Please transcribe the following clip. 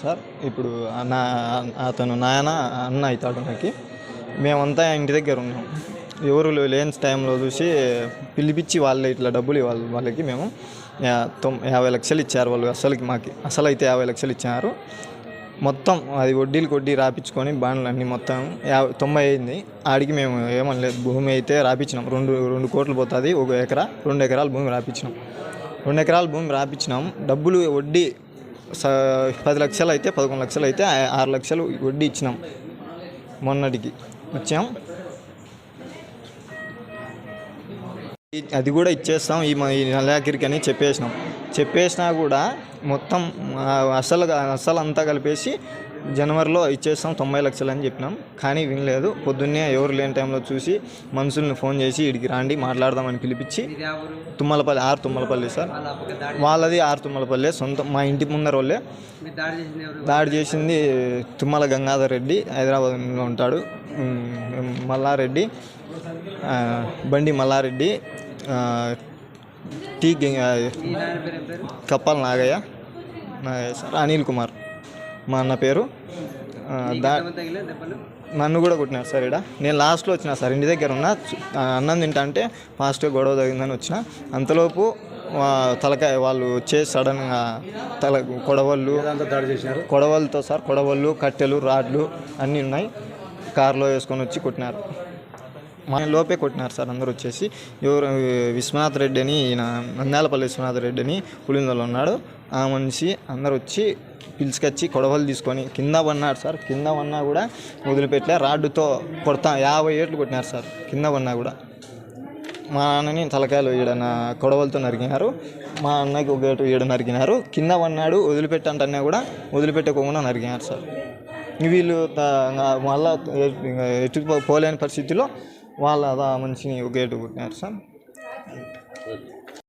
Sir ఇప్పుడు నా అతను నాయన అన్న అవుతాడు నాకు. మేమంతా ఇంటి దగ్గర ఉన్నాం. ఎవరు లేని టైంలో చూసి పిలిపించి వాళ్ళే ఇట్లా డబ్బులు ఇవ్వాలి వాళ్ళకి మేము. తొమ్ యాభై లక్షలు ఇచ్చారు వాళ్ళు అసలుకి మాకు. అసలు అయితే యాభై లక్షలు ఇచ్చారు. మొత్తం అది వడ్డీలు వడ్డీ రాపించుకొని బాండ్లు అన్నీ మొత్తం యాభై తొంభై అయింది. ఆడికి మేము ఏమనలేదు. భూమి అయితే రాపించినాం రెండు రెండు కోట్లు పోతుంది ఒక ఎకరా రెండు ఎకరాల భూమి రాపించినాం రెండు ఎకరాల భూమి రాపించినాం డబ్బులు వడ్డీ పది లక్షలు అయితే పదకొండు లక్షలు అయితే ఆరు లక్షలు వడ్డీ ఇచ్చినాం. మొన్నటికి వచ్చాం. అది కూడా ఇచ్చేస్తాం ఈ మ- ఈ నెలాఖరికి అని చెప్పేసినాం. చెప్పేసినా కూడా మొత్తం అసలు అసలు అంతా కలిపేసి జనవరిలో ఇచ్చేస్తాం తొంభై లక్షలు అని చెప్పినాం. కానీ వినలేదు. పొద్దున్నే ఎవరు లేని టైంలో చూసి మనుషుల్ని ఫోన్ చేసి ఇడికి రాండి మాట్లాడదామని పిలిపించి తుమ్మలపల్లి ఆరు తుమ్మలపల్లి సార్. వాళ్ళది ఆరు తుమ్మలపల్లి సొంత మా ఇంటి ముందర వాళ్ళే. దాడి చేసింది తుమ్మల గంగాధర్ రెడ్డి హైదరాబాద్లో ఉంటాడు. మల్లారెడ్డి బండి మల్లారెడ్డి టీ కప్పాల నాగయ్య నాగయ్య సార్ అనిల్ కుమార్. మా అన్న పేరు. దా నన్ను కూడా కొట్టినారు సార్ ఇక్కడ నేను లాస్ట్లో వచ్చిన సార్ ఇంటి దగ్గర ఉన్నా. అన్నం తింటా అంటే ఫాస్ట్గా గొడవ తగిందని వచ్చిన. అంతలోపు తలకాయ వాళ్ళు వచ్చేసి సడన్గా తల కొడవళ్ళు కొడవలతో సార్ కొడవళ్ళు కట్టెలు రాడ్లు అన్నీ ఉన్నాయి. కారులో వేసుకొని వచ్చి కొట్టినారు. మా లోపే కొట్టినారు సార్ అందరూ వచ్చేసి. ఎవరు విశ్వనాథ్ రెడ్డి అని ఈయన నంద్యాలపల్లి విశ్వనాథ్ రెడ్డి అని పులిందలో ఉన్నాడు. ఆ మనిషి అందరు వచ్చి పిలుచుకొచ్చి కొడవలు తీసుకొని కింద పడినాడు సార్. కింద పన్నా కూడా వదిలిపెట్టలే రాడ్డుతో కొడతా యాభై ఏట్లు కొట్టినారు సార్. కింద పన్నా కూడా. మా అన్నని తలకాయలు ఈడ కొడవలతో నరికినారు మా అన్నకి ఒక ఏటు ఈడ నరికినారు. కింద పన్నాడు వదిలిపెట్టంటన్నా కూడా వదిలిపెట్టకుండా నరికినారు సార్. వీళ్ళు మళ్ళా ఎటు పోలేని పరిస్థితిలో వాళ్ళ మనిషిని ఒక ఏటు కొట్టినారు సార్.